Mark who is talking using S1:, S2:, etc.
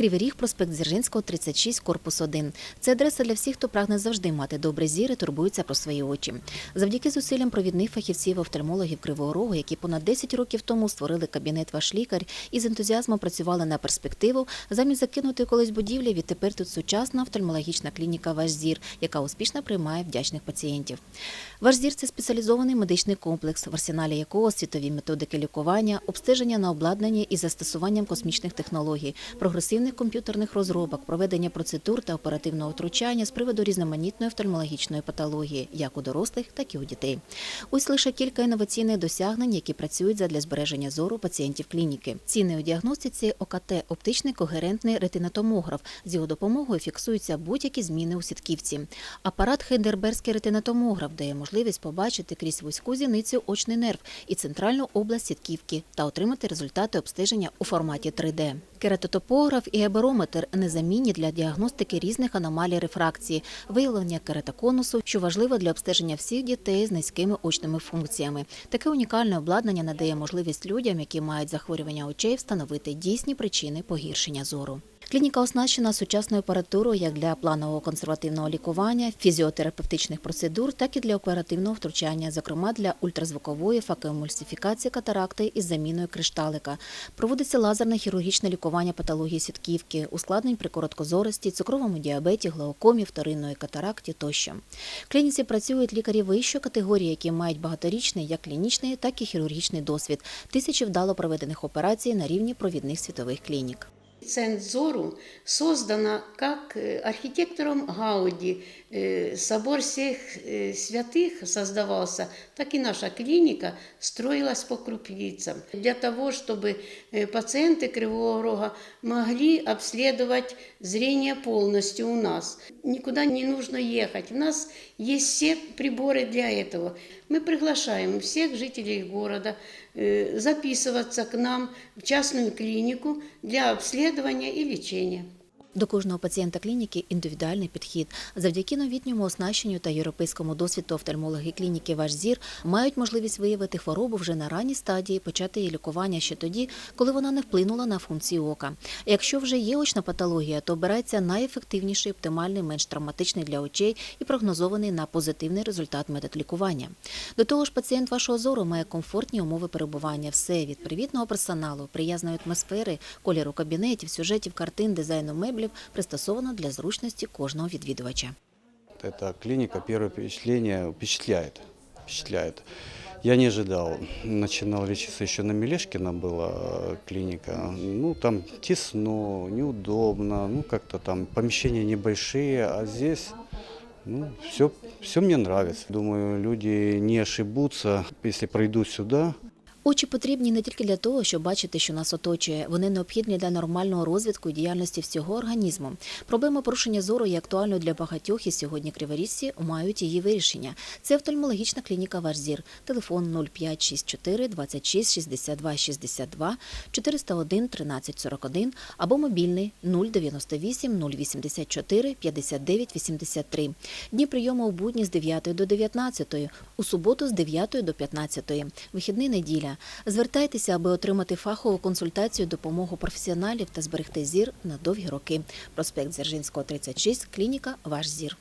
S1: Кривий Ріг, проспект Дзержинського, 36, корпус 1. Це адреса для всіх, хто прагне завжди мати добре зір і турбується про свої очі. Завдяки зусиллям провідних фахівців офтальмологів Кривого Рогу, які понад 10 років тому створили кабінет «Ваш лікар» і з ентузіазмом працювали на перспективу, замість закинутої колись будівлі, відтепер тут сучасна офтальмологічна клініка «Ваш зір», яка успішно приймає вдячних пацієнтів. «Ваш зір» – це спеціалізований медичний комплекс, в арсеналі якого світові методики лікування, обстеження на обладнанні із застосуванням космічних технологій, прогресивних комп'ютерних розробок, проведення процедур та оперативного втручання з приводу різноманітної офтальмологічної патології, як у дорослих, так і у дітей. Ось лише кілька інноваційних досягнень, які працюють задля збереження зору пацієнтів клініки. Цінний у діагностиці ОКТ – оптичний когерентний ретинатомограф. З його допомогою фіксуються будь-які зміни у сітківці. Апарат Хейдербергський ретинатомограф дає можливість побачити крізь вузьку зіницю очний нерв і центральну область сітківки та отримати результати обстеження у форматі 3D. Кератотопограф і аберометр незамінні для діагностики різних аномалій рефракції, виявлення кератоконусу, що важливо для обстеження всіх дітей з низькими очними функціями. Таке унікальне обладнання надає можливість людям, які мають захворювання очей, встановити дійсні причини погіршення зору. Клініка оснащена сучасною апаратурою як для планового консервативного лікування, фізіотерапевтичних процедур, так і для оперативного втручання, зокрема для ультразвукової факоемульсифікації катаракти із заміною кришталика. Проводиться лазерне хірургічне лікування патології сітківки, ускладнень при короткозорості, цукровому діабеті, глаукомі, вторинної катаракті тощо. В клініці працюють лікарі вищої категорії, які мають багаторічний як клінічний, так і хірургічний досвід, тисячі вдало проведених операцій на рівні провідних світових клінік.
S2: Центр Зору создана как э, архитектором Гауди. Э, Собор всех э, святых создавался, так и наша клиника строилась по крупицам. Для того, чтобы пациенты Кривого Рога могли обследовать зрение полностью у нас. Никуда не нужно ехать. У нас есть все приборы для этого. Мы приглашаем всех жителей города э, записываться к нам в частную клинику для обследования и лечения.
S1: До кожного пацієнта клініки індивідуальний підхід. Завдяки новітньому оснащенню та європейському досвіду офтальмологи клініки «Ваш зір» мають можливість виявити хворобу вже на ранній стадії, почати її лікування ще тоді, коли вона не вплинула на функції ока. Якщо вже є очна патологія, то обирається найефективніший, оптимальний, менш травматичний для очей і прогнозований на позитивний результат метод лікування. До того ж, пацієнт вашого зору має комфортні умови перебування. Все від привітного персоналу, приязної атмосфери, кольору кабінетів, сюжетів, картин, дизайну меблів пристосовано для зручності кожного відвідувача.
S3: Эта клиника, первое впечатление впечатляет. впечатляет. Я не ожидал. Начинал лечиться еще на Мелешкина была э, клиника. Ну, там тесно, неудобно, ну, как-то там помещения небольшие, а здесь, ну, все, все мне нравится. Думаю, люди не ошибутся, если пройдут сюда,
S1: Очі потрібні не тільки для того, щоб бачити, що нас оточує. Вони необхідні для нормального розвитку і діяльності всього організму. Проблема порушення зору є актуальною для багатьох, і сьогодні криворіжці мають її вирішення. Це офтальмологічна клініка «Ваш зір». Телефон 0564 26 62 62 401 13 41 або мобільний 098 084 59 83. Дні прийому у будні з 9 до 19, у суботу з 9 до 15, вихідний неділя. Звертайтеся, аби отримати фахову консультацію, допомогу професіоналів та зберегти зір на довгі роки. Проспект Дзержинського, 36, клініка «Ваш зір».